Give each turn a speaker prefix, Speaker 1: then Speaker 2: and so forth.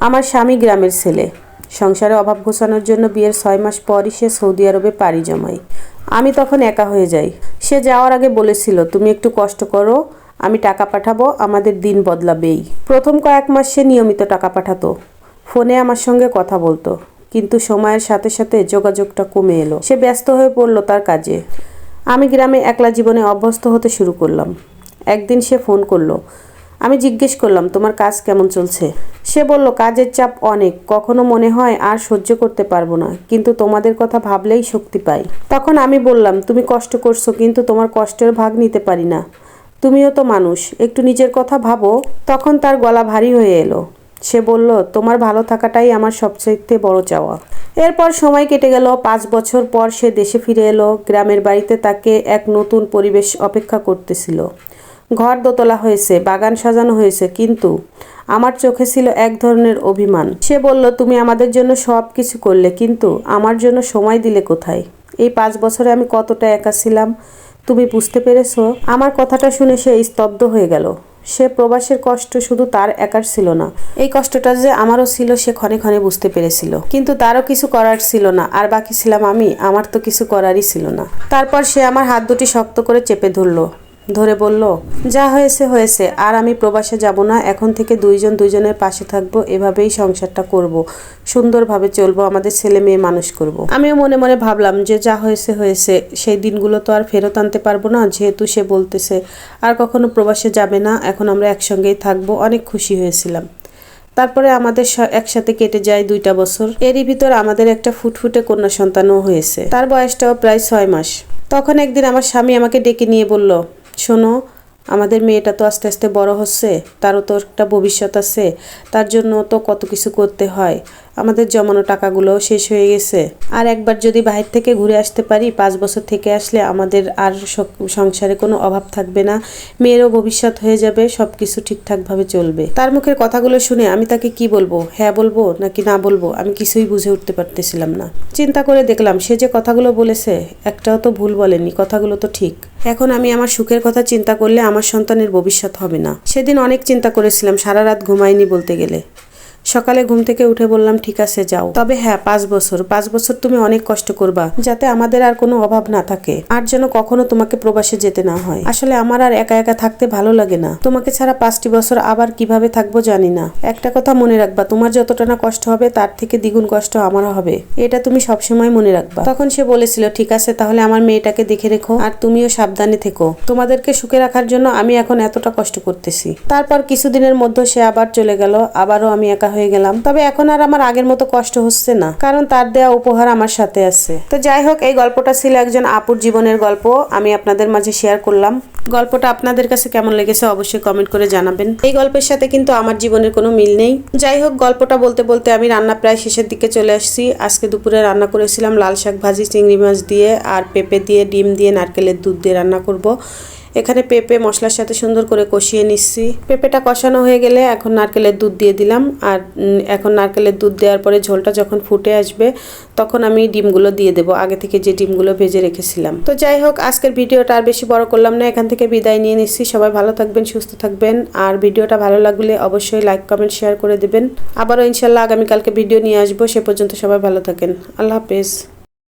Speaker 1: আমার স্বামী গ্রামের ছেলে। সংসারে অভাব ঘোষানোর জন্য বিয়ের ছয় মাস পরই সে সৌদি আরবে পাড়ি জমায়। আমি তখন একা হয়ে যাই। সে যাওয়ার আগে বলেছিল, তুমি একটু কষ্ট করো, আমি টাকা পাঠাবো, আমাদের দিন বদলাবেই। প্রথম কয়েক মাস সে নিয়মিত টাকা পাঠাতো। ফোনে আমার সঙ্গে কথা বলতো। কিন্তু সময়ের সাথে সাথে যোগাযোগটা কমে এলো। সে ব্যস্ত হয়ে পড়ল তার কাজে। আমি গ্রামে একলা জীবনে অভ্যস্ত হতে শুরু করলাম। একদিন সে ফোন করল। আমি জিজ্ঞেস করলাম, তোমার কাজ কেমন চলছে? সে বলল, কাজের চাপ অনেক। কখনো মনে হয় আর সহ্য করতে পারব না, কিন্তু তোমাদের কথা ভাবলেই শক্তি পাই। তখন আমি বললাম, তুমি কষ্ট করছ, কিন্তু তোমার কষ্টের ভাগ নিতে পারি না। তুমিও তো মানুষ, একটু নিজের কথা ভাবো। তখন তার গলা ভারী হয়ে এলো। সে বলল, তোমার ভালো থাকাটাই আমার সবচাইতে বড় চাওয়া। এরপর সময় কেটে গেল, পাঁচ বছর পর সে দেশে ফিরে এলো। গ্রামের বাড়িতে তাকে এক নতুন পরিবেশ অপেক্ষা করতেছিল। ঘর দোতলা হয়েছে, বাগান সাজানো হয়েছে, কিন্তু আমার চোখে ছিল এক ধরনের অভিমান। সে বলল, তুমি আমাদের জন্য সব কিছু করলে, কিন্তু আমার জন্য সময় দিলে কোথায়? এই পাঁচ বছরে আমি কতটা একা ছিলাম, তুমি বুঝতে পেরেছ? আমার কথাটা শুনে সে স্তব্ধ হয়ে গেল। সে প্রবাসের কষ্ট শুধু তার একার ছিল না, এই কষ্টটা যে আমারও ছিল সে ক্ষণে ক্ষণে বুঝতে পেরেছিল। কিন্তু তারও কিছু করার ছিল না, আর বাকি ছিলাম আমি, আমার তো কিছু করারই ছিল না। তারপর সে আমার হাত দুটি শক্ত করে চেপে ধরলো। ধরে বলল, যা হয়েছে হয়েছে। আর আমি প্রবাসে যাব না। এখন থেকে দুইজন দুইজনের পাশে থাকব। এভাবেই সংসারটা করব। সুন্দরভাবে চলবো। আমাদের ছেলে মেয়ে মানুষ করব। আমিও মনে মনে ভাবলাম যে, যা হয়েছে হয়েছে। সেই দিনগুলো তো আর ফেরত আনতে পারব না, যেহেতু সে বলতেছে। আর কখনো প্রবাসে যাবে না। এখন আমরা একসঙ্গেই থাকব। অনেক খুশি হয়েছিলাম। তারপরে আমাদের একসাথে কেটে যায় দুইটা বছর। এরই ভিতর আমাদের একটা ফুটফুটে কন্যা সন্তানও হয়েছে। তার বয়সটাও প্রায় ছয় মাস। তখন একদিন আমার স্বামী আমাকে ডেকে নিয়ে বলল শোনো, আমাদের মেয়েটা তো আস্তে আস্তে বড় হচ্ছে, তারও তো একটা ভবিষ্যৎ আছে, তার জন্য তো কত কিছু করতে হয়। আমাদের জমানো টাকাগুলো শেষ হয়ে গেছে। আর একবার যদি বাহির থেকে ঘুরে আসতে পারি, পাঁচ বছর থেকে আসলে আমাদের আর সংসারে কোনো অভাব থাকবে না। মেয়েরও ভবিষ্যৎ হয়ে যাবে সব কিছু ঠিকঠাকভাবে চলবে। তার মুখের কথাগুলো শুনে আমি তাকে কি বলব হ্যাঁ বলব নাকি না বলব, আমি কিছুই বুঝে উঠতে পারতেছিলাম না। চিন্তা করে দেখলাম, সে যে কথাগুলো বলেছে, একটাও তো ভুল বলেনি, কথাগুলো তো ঠিক। এখন আমি আমার সুখের কথা চিন্তা করলে আমার সন্তানের ভবিষ্যৎ হবে না। সেদিন অনেক চিন্তা করেছিলাম, সারা রাত ঘুমাইনি বলতে গেলে। সকালে ঘুম থেকে উঠে বললাম, ঠিক আছে, যাও। তবে হ্যাঁ পাঁচ বছর। পাঁচ বছর তুমি অনেক কষ্ট করবা, যাতে আমাদের আর কোনো অভাব না থাকে। আর যেন কখনো তোমাকে প্রবাসে যেতে না হয়। আসলে আমার আর একা একা থাকতে ভালো লাগে না। তোমাকে ছাড়া পাঁচটি বছর আবার কীভাবে থাকব জানি না। একটা কথা মনে রাখবা, তোমার যতটা না কষ্ট হবে, তার থেকে দ্বিগুণ কষ্ট আমার হবে। এটা তুমি সবসময় মনে রাখবা। তখন সে বলেছিল, ঠিক আছে, তাহলে আমার মেয়েটাকে দেখে রেখো আর তুমিও সাবধানে থেকো। তোমাদেরকে সুখে রাখার জন্য আমি এখন এতটা কষ্ট করতেছি। তারপর কিছুদিনের মধ্যে সে আবার চলে গেল, আবারও আমি একা হয়ে গেলাম। তবে এখন আর আমার আগের মতো কষ্ট হচ্ছে না, কারণ তার দেয়া উপহার আমার সাথে আছে। তো যাই হোক, এই গল্পটা ছিল একজন আপুর জীবনের গল্প, আমি আপনাদের মাঝে শেয়ার করলাম। গল্পটা আপনাদের কাছে কেমন লেগেছে অবশ্যই কমেন্ট করে জানাবেন। এই গল্পের সাথে কিন্তু আমার জীবনের কোনো মিল নেই। যাই হোক, গল্পটা বলতে বলতে আমি রান্না প্রায় শেষের দিকে চলে আসছি। আজকে দুপুরে রান্না করেছিলাম লাল শাক ভাজি, চিংড়ি মাছ দিয়ে, আর পেঁপে দিয়ে, ডিম দিয়ে, নারকেলের দুধ দিয়ে রান্না করব। এখানে পেঁপে মশলার সাথে সুন্দর করে কষিয়ে নিচ্ছি। পেঁপেটা কষানো হয়ে গেলে এখন নারকেলের দুধ দিয়ে দিলাম। আর এখন নারকেলের দুধ দেওয়ার পরে ঝোলটা যখন ফুটে আসবে, তখন আমি ডিমগুলো দিয়ে দেবো, আগে থেকে যে ডিমগুলো ভেজে রেখেছিলাম। তো যাই হোক, আজকের ভিডিওটা আর বেশি বড় করলাম না, এখান থেকে বিদায় নিয়ে নিচ্ছি। সবাই ভালো থাকবেন, সুস্থ থাকবেন। আর ভিডিওটা ভালো লাগলে অবশ্যই লাইক, কমেন্ট, শেয়ার করে দেবেন। আবারও ইনশাল্লাহ আগামীকালকে ভিডিও নিয়ে আসব। সে পর্যন্ত সবাই ভালো থাকেন। আল্লাহ হাফেজ।